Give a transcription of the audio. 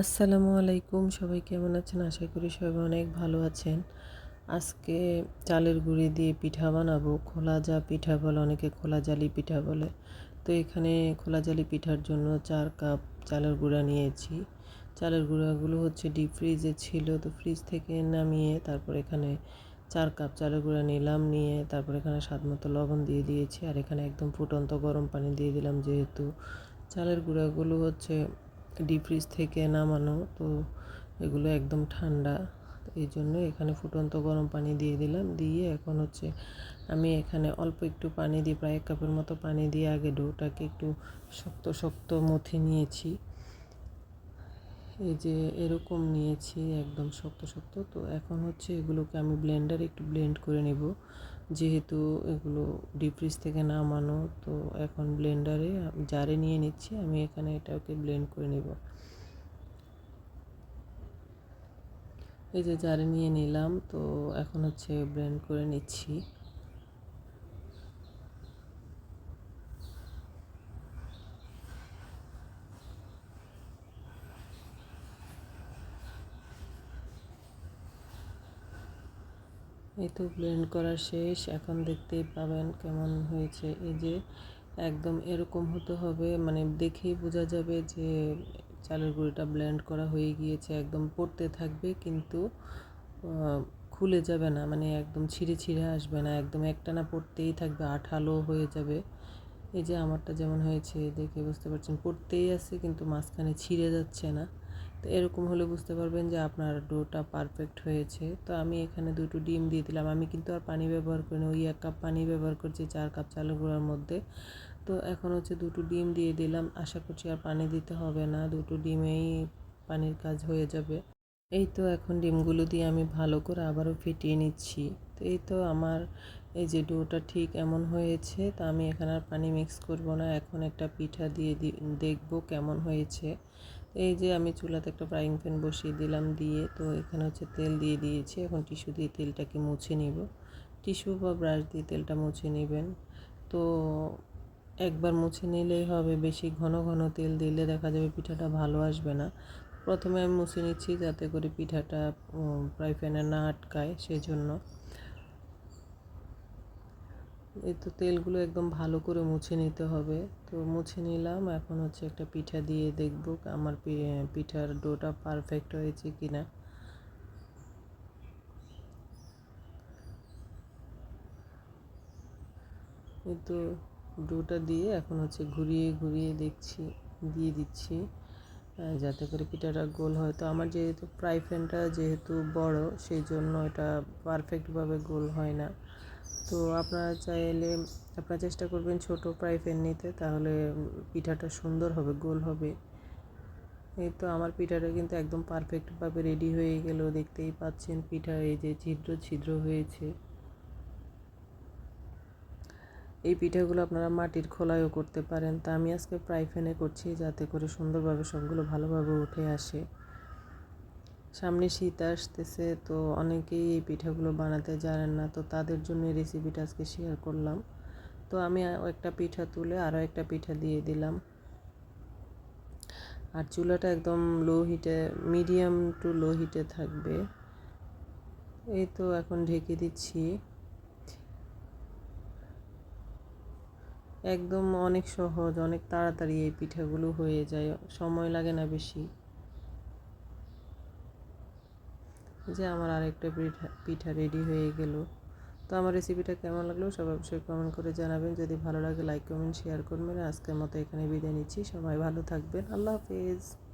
আসসালামু আলাইকুম, সবাই কেমন আছেন? আশা করি সবাই অনেক ভালো আছেন। আজকে চালের গুঁড়ি দিয়ে পিঠা বানাবো। খোলা যা পিঠা বলে, অনেকে খোলা জালি পিঠা বলে। তো এখানে খোলা জালি পিঠার জন্য চার কাপ চালের গুঁড়া নিয়েছি। চালের গুঁড়াগুলো হচ্ছে ডিপ ফ্রিজে ছিল, তো ফ্রিজ থেকে নামিয়ে তারপর এখানে চার কাপ চালের গুঁড়া নিলাম, নিয়ে তারপর এখানে স্বাদ মতো লবণ দিয়ে দিয়েছি। আর এখানে একদম ফুটন্ত গরম পানি দিয়ে দিলাম, যেহেতু চালের গুঁড়াগুলো হচ্ছে ডিপ ফ্রিজ থেকে নামানো, তো এগুলো একদম ঠান্ডা। এই জন্য এখানে ফুটন্ত গরম পানি দিয়ে দিলাম। দিয়ে এখন হচ্ছে আমি এখানে অল্প একটু পানি দিয়ে, প্রায় এক কাপের মতো পানি দিয়ে আগে ডোটাকে একটু শক্ত শক্ত মথে নিয়েছি। এই যে এরকম নিয়েছি একদম শক্ত শক্ত। তো এখন হচ্ছে এগুলোকে আমি ব্লেন্ডারে একটু ব্লেন্ড করে নেব। যেহেতু এগুলো ডিপ ফ্রিজ থেকে নামানো, তো এখন ব্লেন্ডারে জারে নিয়ে নিচ্ছি, আমি এখানে এটাকে ব্লেন্ড করে নেব। এই যে জারে নিয়ে নিলাম, তো এখন হচ্ছে ব্লেন্ড করে নিচ্ছি। এই তো ব্লেন্ড করা শেষ। এখন দেখতেই পাবেন কেমন হয়েছে। এই যে একদম এরকম হতে হবে মানে দেখেই বোঝা যাবে যে চালের গুঁড়িটা ব্লেন্ড করা হয়ে গিয়েছে, একদম পড়তে থাকবে কিন্তু খুলে যাবে না মানে একদম ছিঁড়ে ছিঁড়ে আসবে না, একদম একটানা পড়তেই থাকবে, আঠালো হয়ে যাবে। এই যে আমারটা যেমন হয়েছে, দেখে বুঝতে পারছেন, পড়তেই আছে কিন্তু মাঝখানে ছিঁড়ে যাচ্ছে না। তো এরকম হলে বুঝতে পারবেন যে আপনার ডোটা পারফেক্ট হয়েছে। তো আমি এখানে দুটো ডিম দিয়ে দিলাম। আমি কিন্তু আর পানি ব্যবহার করিনি ওই এক কাপ পানি ব্যবহার করছি, চার কাপ চালের গুঁড়ার মধ্যে। তো এখন হচ্ছে দুটো ডিম দিয়ে দিলাম। আশা করছি আর পানি দিতে হবে না, দুটো ডিমেই পানির কাজ হয়ে যাবে। এই তো এখন ডিমগুলো দিয়ে আমি ভালো করে আবারও ফিটিয়ে নিচ্ছি। তো এই তো আমার এই যে ডোটা ঠিক এমন হয়েছে, তা আমি এখানে আর পানি মিক্স করব না। এখন একটা পিঠা দিয়ে দেখব কেমন হয়েছে। এই যে আমি চুলাতে একটা ফ্রাইং প্যান বসিয়ে দিলাম দিয়ে, তো এখানে হচ্ছে তেল দিয়ে দিয়েছি। এখন টিস্যু দিয়ে তেলটাকে মুছে নিব। টিস্যু বা ব্রাশ দিয়ে তেলটা মুছে নেবেন। তো একবার মুছে নিলেই হবে। বেশি ঘন ঘন তেল দিলে দেখা যাবে পিঠাটা ভালো আসবে না। প্রথমে আমি মুছে নিচ্ছি যাতে করে পিঠাটা ফ্রাই প্যানে না আটকায়, সেজন্য। এই তো তেলগুলো একদম ভালো করে মুছে নিতে হবে। তো মুছে নিলাম, এখন হচ্ছে একটা পিঠা দিয়ে দেখব আমার পিঠার ডোটা পারফেক্ট হয়েছে কি না এই তো ডোটা দিয়ে এখন হচ্ছে ঘুরিয়ে ঘুরিয়ে দেখছি, দিয়ে দিচ্ছি। যাতে করে পিঠাটা গোল হয়। তো আমার যেহেতু ফ্রাই প্যানটা যেহেতু বড় সেই জন্য এটা পারফেক্টভাবে গোল হয় না। তো আপনারা চাইলে, আপনারা চেষ্টা করবেন ছোট ফ্রাই প্যান নিতে, তাহলে পিঠাটা সুন্দর হবে, গোল হবে। এই তো আমার পিঠাটা কিন্তু একদম পারফেক্টভাবে রেডি হয়ে গেল, দেখতেই পাচ্ছেন পিঠা, এই যে ছিদ্র ছিদ্র হয়েছে। এই পিঠাগুলো আপনারা মাটির খোলায়ও করতে পারেন। তা আমি আজকে ফ্রাই প্যানে করছি যাতে করে সুন্দরভাবে সবগুলো ভালোভাবে উঠে আসে। সামনে শীত আসতেছে, তো অনেকেই এই পিঠাগুলো বানাতে জানেন না, তো তাদের জন্য এই রেসিপিটা আজকে শেয়ার করলাম। তো আমি একটা পিঠা তুলে আরও একটা পিঠা দিয়ে দিলাম। আর চুলাটা একদম লো হিটে মিডিয়াম টু লো হিটে থাকবে। এই তো এখন ঢেকে দিচ্ছি। একদম অনেক সহজ, অনেক তাড়াতাড়ি এই পিঠাগুলো হয়ে যায়, সময় লাগে না বেশি। যে আমার আরেকটা পিঠা পিঠা রেডি হয়ে গেল। তো আমার রেসিপিটা কেমন লাগল সব অবশ্যই কমেন্ট করে জানাবেন। যদি ভালো লাগে লাইক কমেন্ট শেয়ার করবেন। আজকের মতো এখানে বিদায় নিচ্ছি। সবাই ভালো থাকবেন। আল্লাহ হাফেজ।